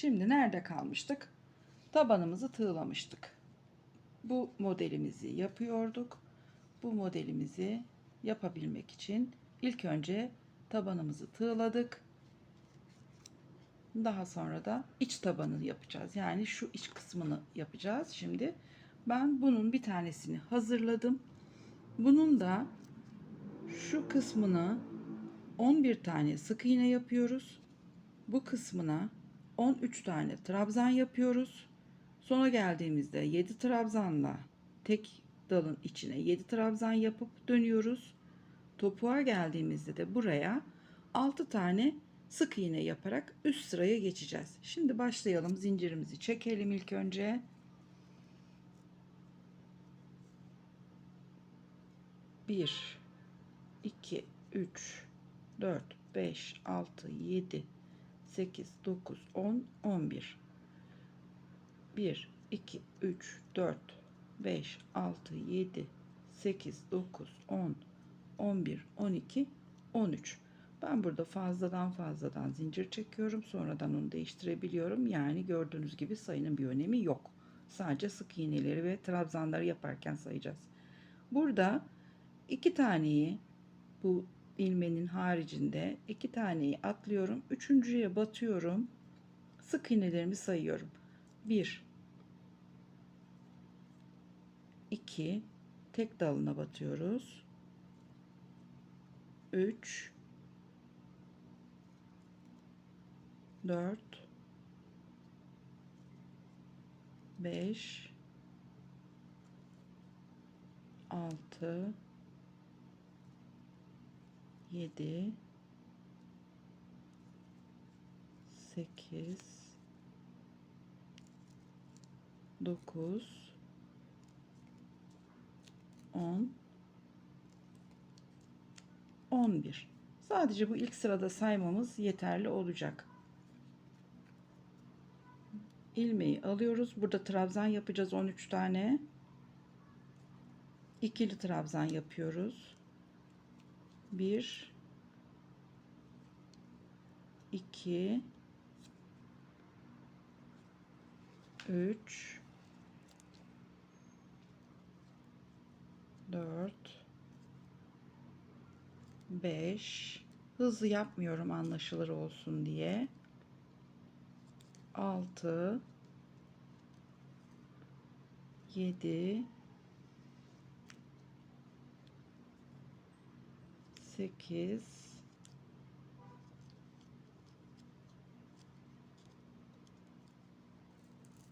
Şimdi nerede kalmıştık? Tabanımızı tığlamıştık. Bu modelimizi yapıyorduk. Bu modelimizi yapabilmek için ilk önce tabanımızı tığladık. Daha sonra da iç tabanını yapacağız. Yani şu iç kısmını yapacağız. Şimdi ben bunun bir tanesini hazırladım. Bunun da şu kısmına 11 tane sık iğne yapıyoruz. Bu kısmına 13 tane trabzan yapıyoruz. Sona geldiğimizde 7 trabzanla tek dalın içine 7 trabzan yapıp dönüyoruz. Topuğa geldiğimizde de buraya 6 tane sık iğne yaparak üst sıraya geçeceğiz. Şimdi başlayalım. Zincirimizi çekelim ilk önce. Bir, iki, üç, dört, beş, altı, yedi, sekiz, dokuz, on, on bir. Bir, iki, üç, dört, beş, altı, yedi, sekiz, dokuz, on, on bir, on iki, on üç. Ben burada fazladan fazladan zincir çekiyorum. Sonradan onu değiştirebiliyorum. Yani gördüğünüz gibi sayının bir önemi yok. Sadece sık iğneleri ve trabzanları yaparken sayacağız. Burada iki taneyi bu ilmeğin haricinde iki taneyi atlıyorum. Üçüncüye batıyorum. Sık iğnelerimi sayıyorum. 1 2 tek dalına batıyoruz. 3 4 5 6 7 8 9 10 11 sadece bu ilk sırada saymamız yeterli olacak. İlmeği alıyoruz. Burada trabzan yapacağız 13 tane. İkili trabzan yapıyoruz 1 2 3 4 5 hızlı yapmıyorum anlaşılır olsun diye. 6 7 8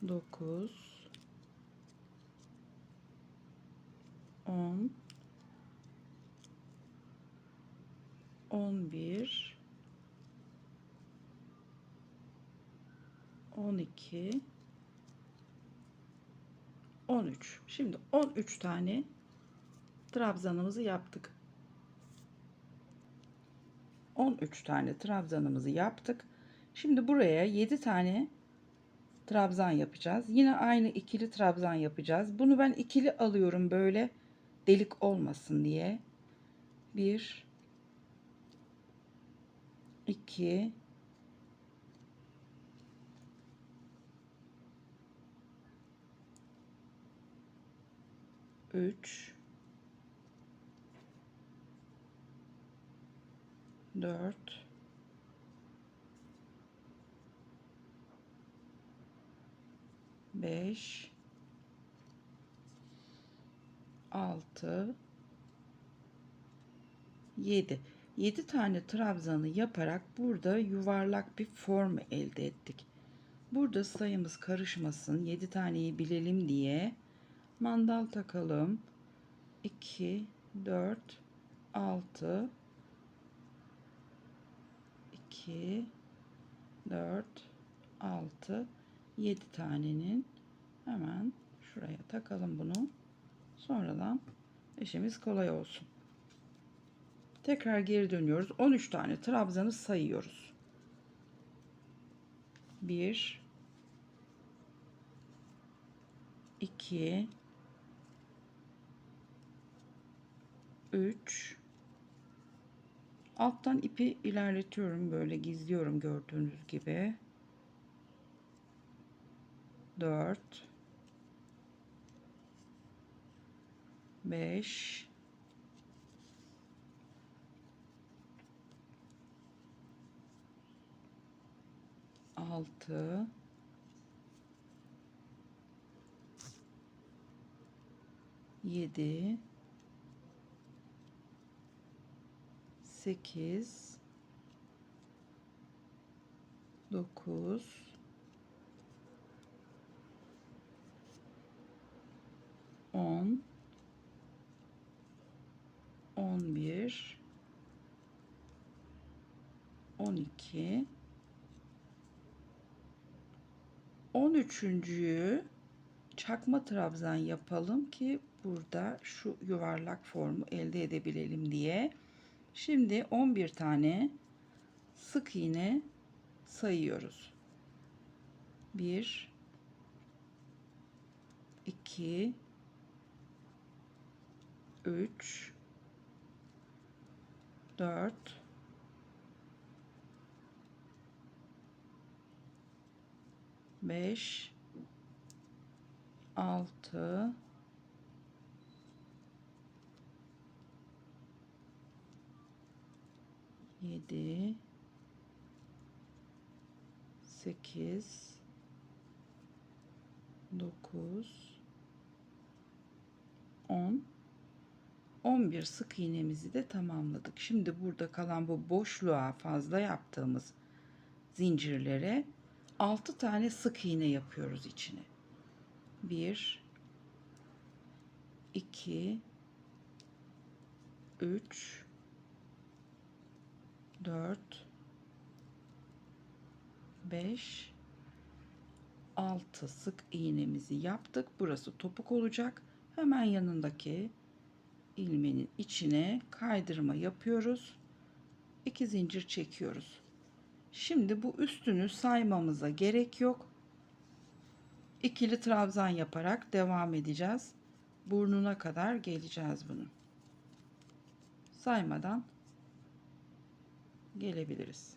9 10 11 12 13 şimdi 13 tane trabzanımızı yaptık 13 tane trabzanımızı yaptık. Şimdi buraya 7 tane trabzan yapacağız. Yine aynı ikili trabzan yapacağız. Bunu ben ikili alıyorum böyle delik olmasın diye. 1 2 3 4 5 6 7 7 tane trabzanı yaparak burada yuvarlak bir form elde ettik. Burada sayımız karışmasın. 7 taneyi bilelim diye mandal takalım. 2 4 6 2 4 6 7 tanenin hemen şuraya takalım bunu. Sonradan işimiz kolay olsun. Tekrar geri dönüyoruz. 13 tane trabzanı sayıyoruz. 1 2 3 alttan ipi ilerletiyorum böyle gizliyorum gördüğünüz gibi. Dört, beş, altı, yedi, sekiz, dokuz, on, on bir, on iki, on üçüncüyü çakma trabzan yapalım ki burada şu yuvarlak formu elde edebilelim diye. Şimdi 11 tane sık iğne sayıyoruz. 1 2 3 4 5 6 7 8 9 10 11 sık iğnemizi de tamamladık. Şimdi burada kalan bu boşluğa fazla yaptığımız zincirlere 6 tane sık iğne yapıyoruz içine. 1 2 3 4 5 6 sık iğnemizi yaptık. Burası topuk olacak. Hemen yanındaki ilmeğin içine kaydırma yapıyoruz. 2 zincir çekiyoruz. Şimdi bu üstünü saymamıza gerek yok. İkili trabzan yaparak devam edeceğiz. Burnuna kadar geleceğiz bunun. Saymadan gelebiliriz.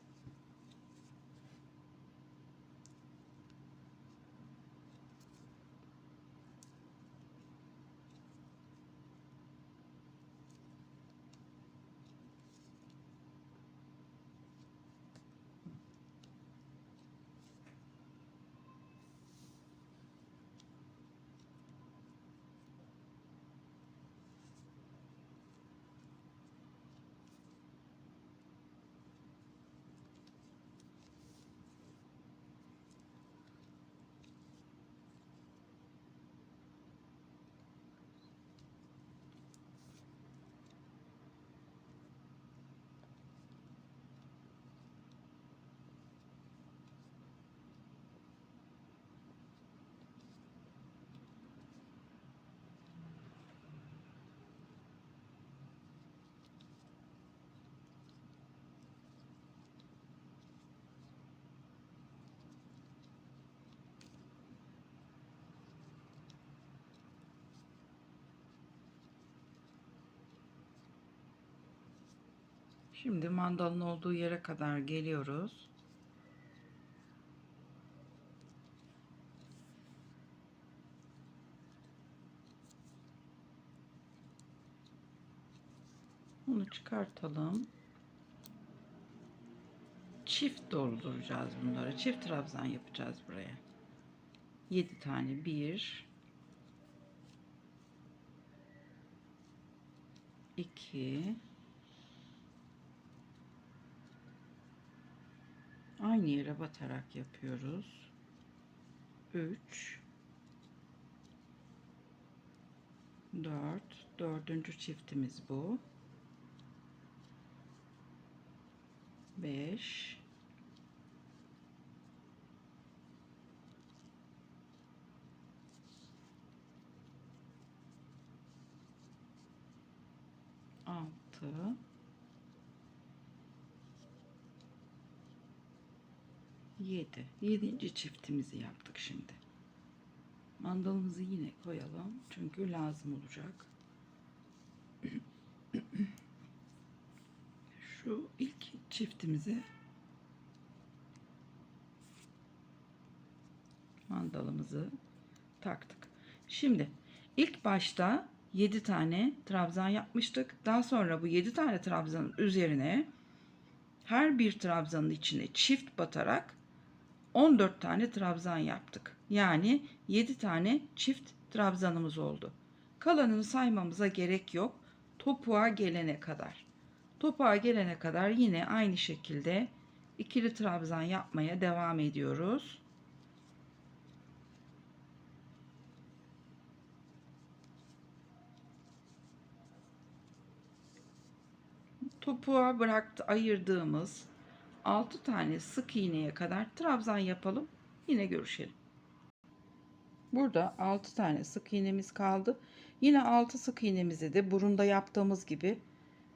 Şimdi mandalın olduğu yere kadar geliyoruz. Bunu çıkartalım. Çift dolduracağız bunları. Çift trabzan yapacağız buraya. 7 tane. 1 2 Aynı yere batarak yapıyoruz. 3 4 dördüncü çiftimiz bu. 5 6 7 yedinci çiftimizi yaptık şimdi mandalımızı yine koyalım çünkü lazım olacak şu ilk çiftimizi mandalımızı taktık. Şimdi ilk başta 7 tane trabzan yapmıştık. Daha sonra bu 7 tane trabzanın üzerine her bir trabzanın içine çift batarak 14 tane trabzan yaptık. Yani 7 tane çift trabzanımız oldu. Kalanını saymamıza gerek yok. Topuğa gelene kadar. Topuğa gelene kadar yine aynı şekilde ikili trabzan yapmaya devam ediyoruz. Topuğa bıraktı ayırdığımız 6 tane sık iğneye kadar trabzan yapalım. Yine görüşelim. Burada 6 tane sık iğnemiz kaldı. Yine 6 sık iğnemizi de burunda yaptığımız gibi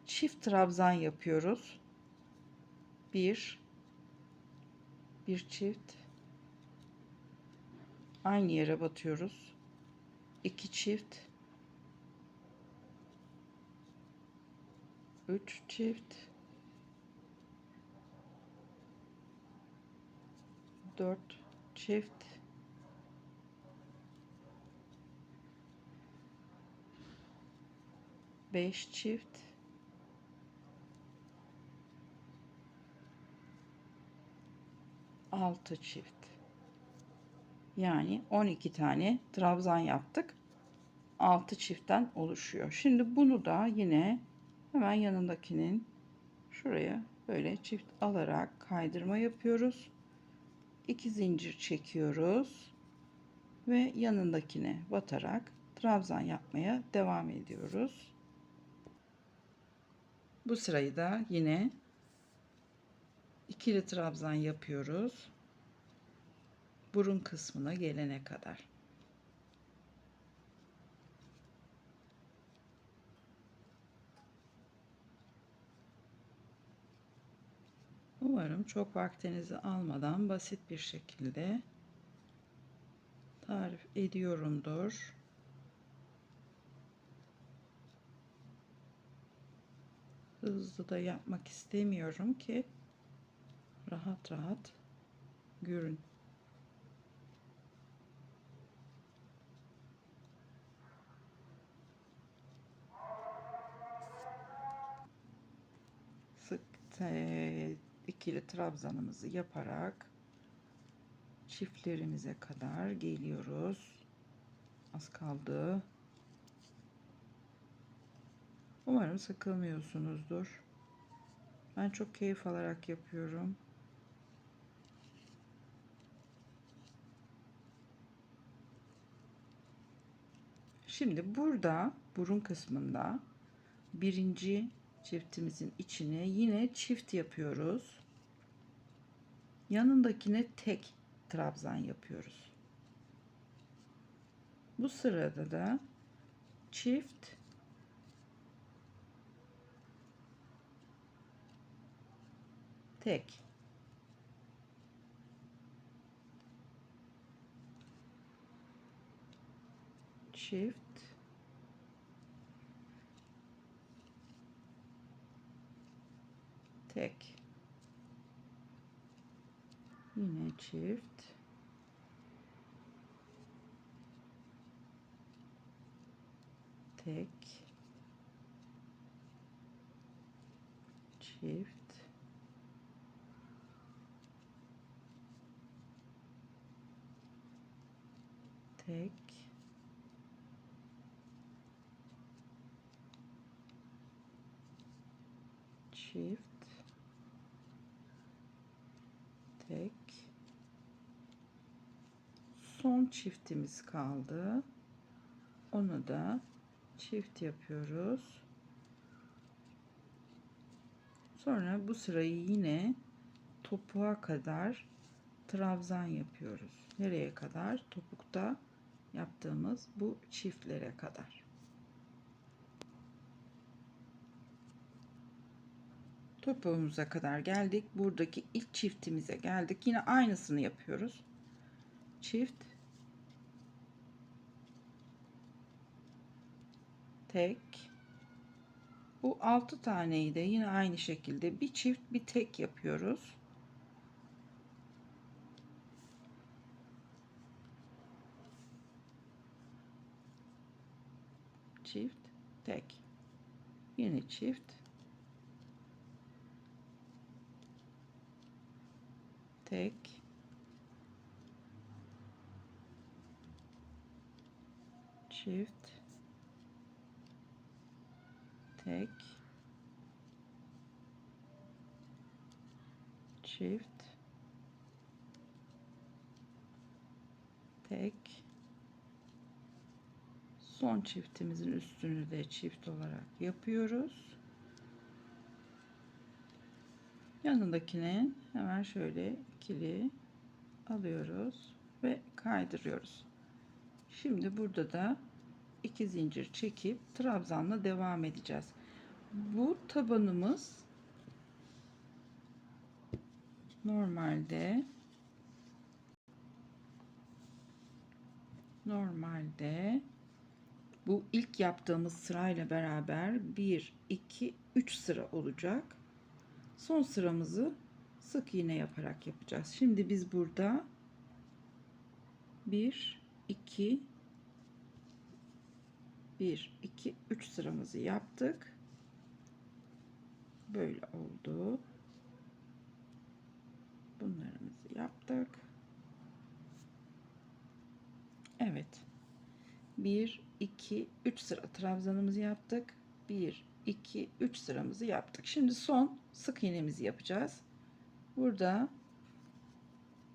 çift trabzan yapıyoruz. 1 bir çift aynı yere batıyoruz. 2 çift 3 çift 4 çift. Beş çift. Altı çift. Yani 12 tane trabzan yaptık. 6 çiftten oluşuyor. Şimdi bunu da yine hemen yanındakinin şuraya böyle çift alarak kaydırma yapıyoruz 2 zincir çekiyoruz ve yanındakine batarak trabzan yapmaya devam ediyoruz. Bu sırayı da yine ikili trabzan yapıyoruz. Burun kısmına gelene kadar. Umarım çok vaktinizi almadan basit bir şekilde tarif ediyorumdur. Hızlı da yapmak istemiyorum ki rahat rahat görün. Sık ikili trabzanımızı yaparak çiftlerimize kadar geliyoruz. Az kaldı. Umarım sıkılmıyorsunuzdur. Ben çok keyif alarak yapıyorum. Şimdi burada burun kısmında birinci çiftimizin içine yine çift yapıyoruz. Yanındakine tek trabzan yapıyoruz. Bu sırada da çift tek çift tek. Yine çift. Tek. Çift. Tek. Çift tek son çiftimiz kaldı onu da çift yapıyoruz sonra bu sırayı yine topuğa kadar trabzan yapıyoruz nereye kadar topukta yaptığımız bu çiftlere kadar topuğumuza kadar geldik. Buradaki ilk çiftimize geldik. Yine aynısını yapıyoruz. Çift tek bu 6 taneyi de yine aynı şekilde bir çift bir tek yapıyoruz. Çift, tek. Yine çift. Tek. Çift tek çift tek son çiftimizin üstünü de çift olarak yapıyoruz. Yanındakine hemen şöyle ikili alıyoruz ve kaydırıyoruz. Şimdi burada da iki zincir çekip trabzanla devam edeceğiz. Bu tabanımız normalde normalde bu ilk yaptığımız sırayla beraber 1 2 3 sıra olacak. Son sıramızı sık iğne yaparak yapacağız. Şimdi biz burada 1 2 1 2 3 sıramızı yaptık. Böyle oldu. Bunlarımızı yaptık. Evet. 1 2 3 sıra trabzanımızı yaptık. 1 2 3 sıramızı yaptık. Şimdi son sık iğnemizi yapacağız. Burada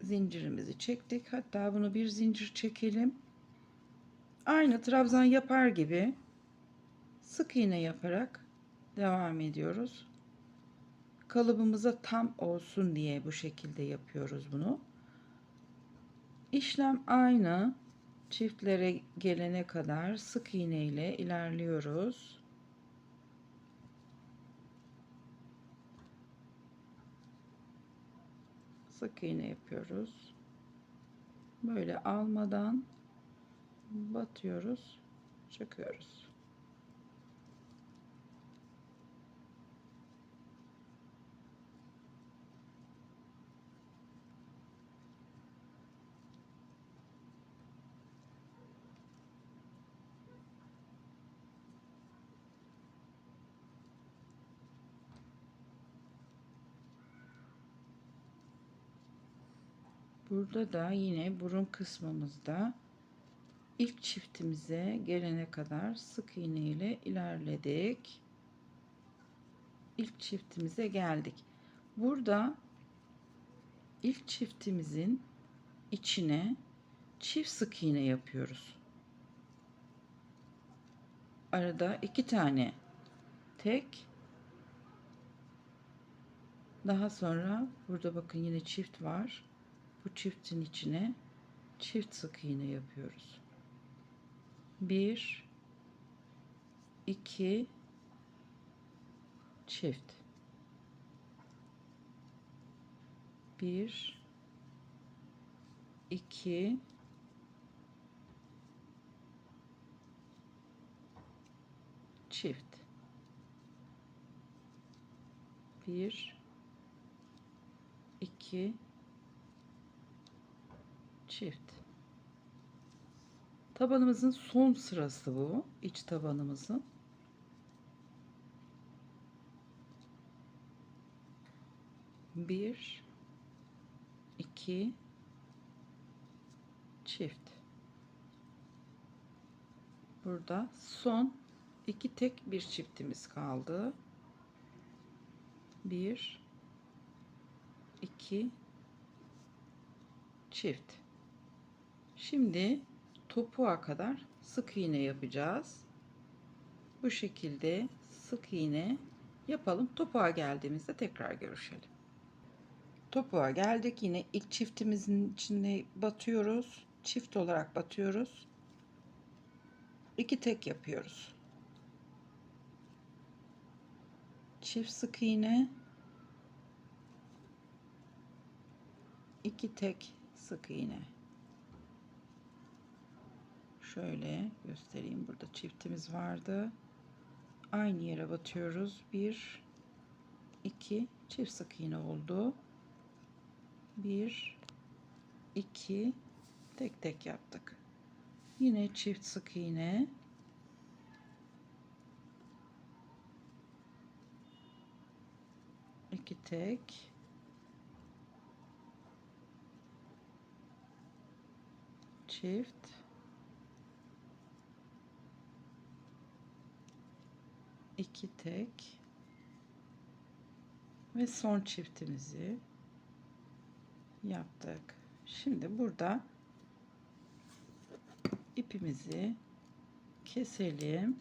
zincirimizi çektik. Hatta bunu bir zincir çekelim. Aynı trabzan yapar gibi sık iğne yaparak devam ediyoruz. Kalıbımıza tam olsun diye bu şekilde yapıyoruz bunu. İşlem aynı. Çiftlere gelene kadar sık iğne ile ilerliyoruz. Sık iğne yapıyoruz. Böyle almadan batıyoruz, çıkıyoruz. Burada da yine burun kısmımızda ilk çiftimize gelene kadar sık iğne ile ilerledik. İlk çiftimize geldik. Burada ilk çiftimizin içine çift sık iğne yapıyoruz. Arada iki tane tek daha sonra burada bakın yine çift var. Bu çiftin içine çift sık iğne yapıyoruz. 1 2 çift. 1 2 çift. 1 2 çift Tabanımızın son sırası bu. iç tabanımızın. Bir, iki, çift. Burada son iki tek bir çiftimiz kaldı. Bir, iki, çift. Şimdi topuğa kadar sık iğne yapacağız. Bu şekilde sık iğne yapalım. Topuğa geldiğimizde tekrar görüşelim. Topuğa geldik. Yine ilk çiftimizin içine batıyoruz. Çift olarak batıyoruz. İki tek yapıyoruz. Çift sık iğne. iki tek sık iğne. Şöyle göstereyim. Burada çiftimiz vardı. Aynı yere batıyoruz. 1 2 çift sık iğne oldu. 1 2 tek tek yaptık. Yine çift sık iğne. iki tek. Çift. İki tek ve son çiftimizi yaptık. Şimdi burada ipimizi keselim.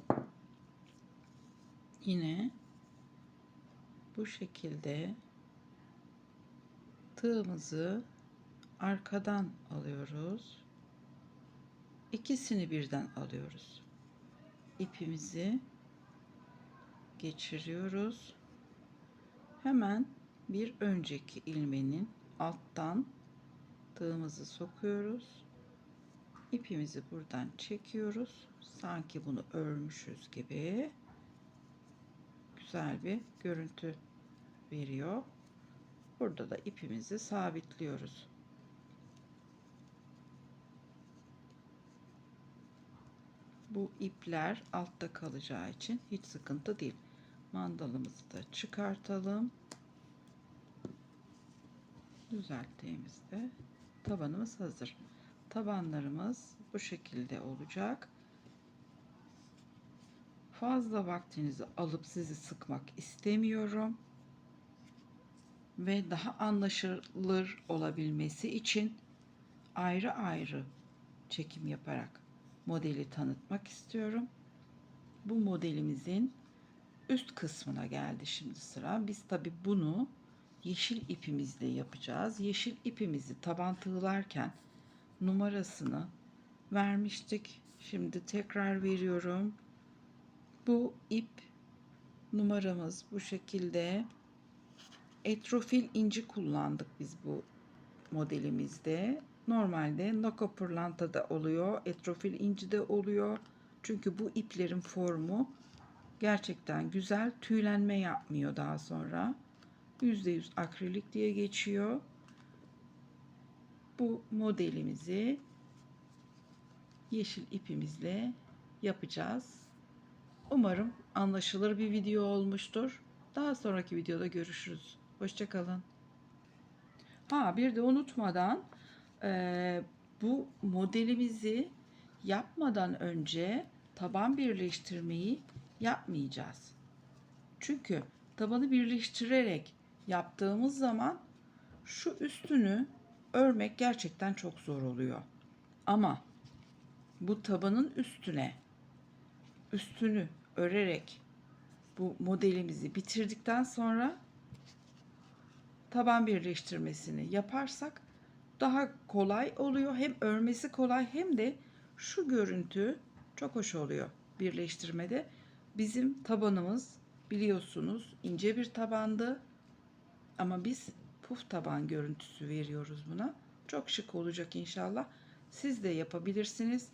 Yine bu şekilde tığımızı arkadan alıyoruz. İkisini birden alıyoruz. İpimizi geçiriyoruz. Hemen bir önceki ilmeğin alttan tığımızı sokuyoruz. İpimizi buradan çekiyoruz. Sanki bunu örmüşüz gibi. Güzel bir görüntü veriyor. Burada da ipimizi sabitliyoruz. Bu ipler altta kalacağı için hiç sıkıntı değil. Mandalımızı da çıkartalım. Düzelttiğimizde tabanımız hazır. Tabanlarımız bu şekilde olacak. Fazla vaktinizi alıp sizi sıkmak istemiyorum. Ve daha anlaşılır olabilmesi için ayrı ayrı çekim yaparak modeli tanıtmak istiyorum. Bu modelimizin üst kısmına geldi şimdi sıra. Biz tabi bunu yeşil ipimizle yapacağız. Yeşil ipimizi taban tığlarken numarasını vermiştik. Şimdi tekrar veriyorum. Bu ip numaramız bu şekilde. Etrofil inci kullandık biz bu modelimizde. Normalde pırlanta da oluyor. Etrofil inci de oluyor. Çünkü bu iplerin formu gerçekten güzel. Tüylenme yapmıyor daha sonra. %100 akrilik diye geçiyor. Bu modelimizi yeşil ipimizle yapacağız. Umarım anlaşılır bir video olmuştur. Daha sonraki videoda görüşürüz. Hoşçakalın. Ha bir de unutmadan e, bu modelimizi yapmadan önce taban birleştirmeyi yapmayacağız. Çünkü tabanı birleştirerek yaptığımız zaman şu üstünü örmek gerçekten çok zor oluyor. Ama bu tabanın üstüne üstünü örerek bu modelimizi bitirdikten sonra taban birleştirmesini yaparsak daha kolay oluyor. Hem örmesi kolay hem de şu görüntü çok hoş oluyor birleştirmede. Bizim tabanımız biliyorsunuz ince bir tabandı. Ama biz puf taban görüntüsü veriyoruz buna. Çok şık olacak inşallah. Siz de yapabilirsiniz.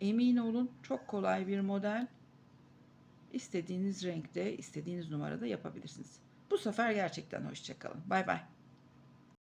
Emin olun çok kolay bir model. İstediğiniz renkte, istediğiniz numarada yapabilirsiniz. Bu sefer gerçekten hoşçakalın. Bay bay.